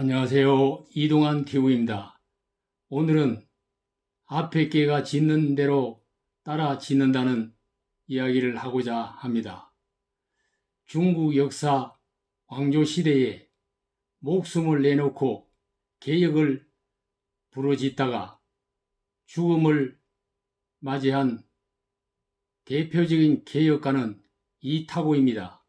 안녕하세요. 이동환 기우입니다. 오늘은 앞에 개가 짖는 대로 따라 짖는다는 이야기를 하고자 합니다. 중국 역사 왕조 시대에 목숨을 내놓고 개혁을 부르짖다가 죽음을 맞이한 대표적인 개혁가는 이타고입니다.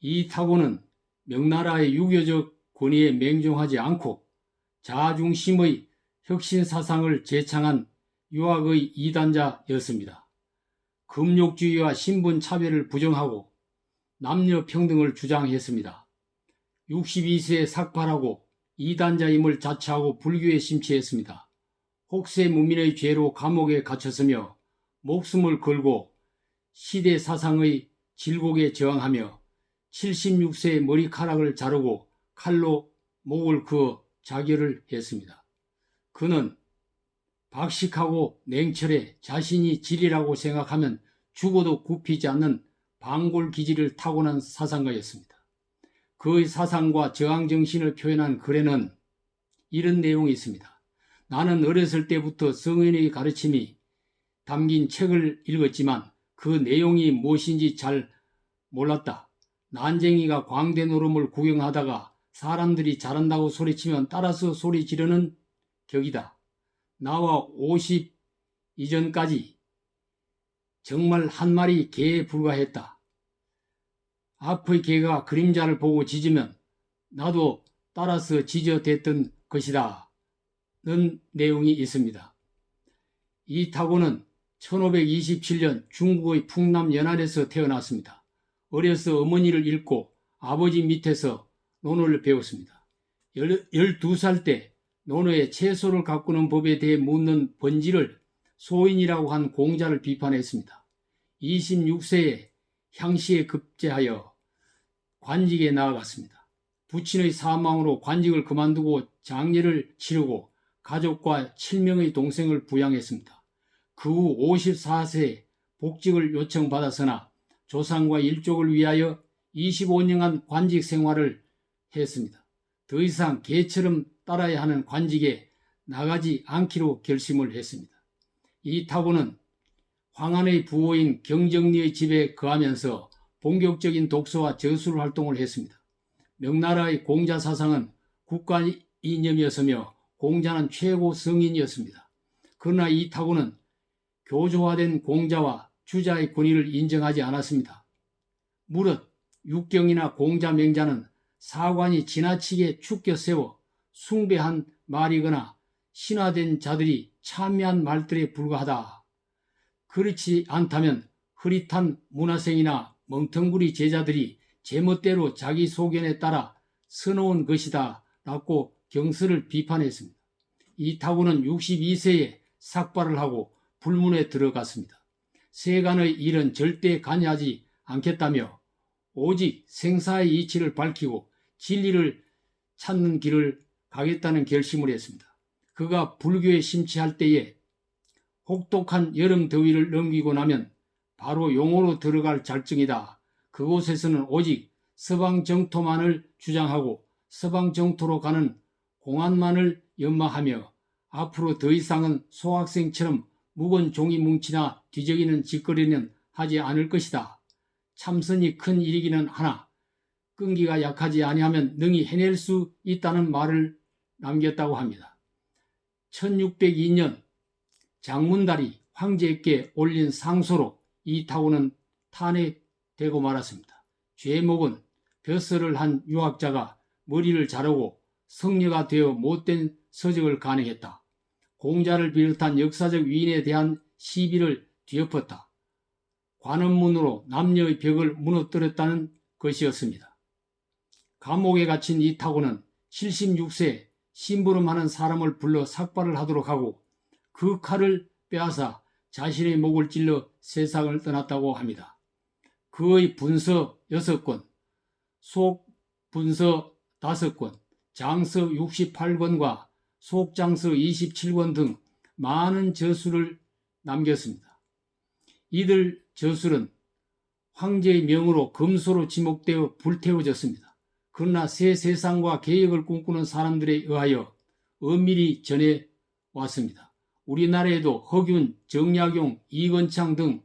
이타고는 명나라의 유교적 권위에 맹종하지 않고 자중심의 혁신 사상을 제창한 유학의 이단자였습니다. 금욕주의와 신분 차별을 부정하고 남녀 평등을 주장했습니다. 62세에 삭발하고 이단자임을 자처하고 불교에 심취했습니다. 혹세 무민의 죄로 감옥에 갇혔으며 목숨을 걸고 시대 사상의 질곡에 저항하며 76세에 머리카락을 자르고 칼로 목을 그어 자결을 했습니다. 그는 박식하고 냉철해 자신이 진리라고 생각하면 죽어도 굽히지 않는 방골 기질을 타고난 사상가였습니다. 그의 사상과 저항 정신을 표현한 글에는 이런 내용이 있습니다. 나는 어렸을 때부터 성인의 가르침이 담긴 책을 읽었지만 그 내용이 무엇인지 잘 몰랐다. 난쟁이가 광대 노름을 구경하다가 사람들이 잘한다고 소리치면 따라서 소리 지르는 격이다. 나와 50 이전까지 정말 한 마리 개에 불과했다. 앞의 개가 그림자를 보고 짖으면 나도 따라서 짖어댔던 것이다. 는 내용이 있습니다. 이 타고는 1527년 중국의 풍남 연안에서 태어났습니다. 어려서 어머니를 잃고 아버지 밑에서 논어를 배웠습니다. 12살 때 논어의 채소를 가꾸는 법에 대해 묻는 번지를 소인이라고 한 공자를 비판했습니다. 26세에 향시에 급제하여 관직에 나아갔습니다. 부친의 사망으로 관직을 그만두고 장례를 치르고 가족과 7명의 동생을 부양했습니다. 그 후 54세에 복직을 요청받았으나 조상과 일족을 위하여 25년간 관직 생활을 했습니다. 더 이상 개처럼 따라야 하는 관직에 나가지 않기로 결심을 했습니다. 이 타고는 황한의 부호인 경정리의 집에 거하면서 본격적인 독서와 저술 활동을 했습니다. 명나라의 공자 사상은 국가 이념이었으며 공자는 최고 성인이었습니다. 그러나 이 타고는 교조화된 공자와 주자의 권위를 인정하지 않았습니다. 무릇 육경이나 공자 맹자는 사관이 지나치게 축겨 세워 숭배한 말이거나 신화된 자들이 참여한 말들에 불과하다. 그렇지 않다면 흐릿한 문화생이나 멍텅구리 제자들이 제멋대로 자기 소견에 따라 서놓은 것이다. 라고 경서를 비판했습니다. 이 타고는 62세에 삭발을 하고 불문에 들어갔습니다. 세간의 일은 절대 관여하지 않겠다며 오직 생사의 이치를 밝히고 진리를 찾는 길을 가겠다는 결심을 했습니다. 그가 불교에 심취할 때에 혹독한 여름 더위를 넘기고 나면 바로 용호로 들어갈 잘증이다. 그곳에서는 오직 서방 정토만을 주장하고 서방 정토로 가는 공안만을 연마하며 앞으로 더 이상은 소학생처럼 묵은 종이 뭉치나 뒤적이는 짓거리는 하지 않을 것이다. 참선이 큰 일이기는 하나 끈기가 약하지 아니하면 능히 해낼 수 있다는 말을 남겼다고 합니다. 1602년 장문달이 황제에게 올린 상소로 이 타고는 탄핵되고 말았습니다. 죄목은 벼슬을 한 유학자가 머리를 자르고 성녀가 되어 못된 서적을 간행했다. 공자를 비롯한 역사적 위인에 대한 시비를 뒤엎었다. 관원문으로 남녀의 벽을 무너뜨렸다는 것이었습니다. 감옥에 갇힌 이 타고는 76세 심부름하는 사람을 불러 삭발을 하도록 하고 그 칼을 빼앗아 자신의 목을 찔러 세상을 떠났다고 합니다. 그의 분서 6권, 속 분서 5권, 장서 68권과 속장서 27권 등 많은 저수를 남겼습니다. 이들 저술은 황제의 명으로 금소로 지목되어 불태워졌습니다. 그러나 새 세상과 개혁을 꿈꾸는 사람들에 의하여 엄밀히 전해 왔습니다. 우리나라에도 허균, 정약용, 이건창 등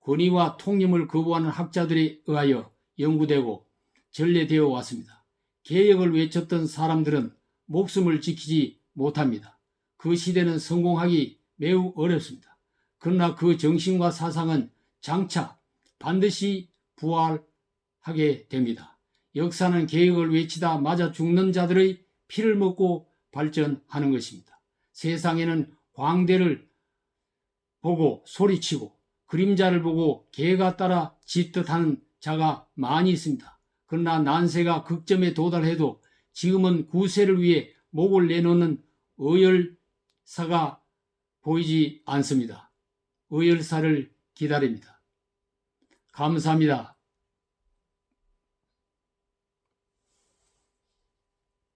권위와 통념을 거부하는 학자들에 의하여 연구되고 전래되어 왔습니다. 개혁을 외쳤던 사람들은 목숨을 지키지 못합니다. 그 시대는 성공하기 매우 어렵습니다. 그러나 그 정신과 사상은 장차 반드시 부활하게 됩니다. 역사는 개혁을 외치다 맞아 죽는 자들의 피를 먹고 발전하는 것입니다. 세상에는 광대를 보고 소리치고 그림자를 보고 개가 따라 짖듯하는 자가 많이 있습니다. 그러나 난세가 극점에 도달해도 지금은 구세를 위해 목을 내놓는 의열사가 보이지 않습니다. 의열사를 기다립니다. 감사합니다.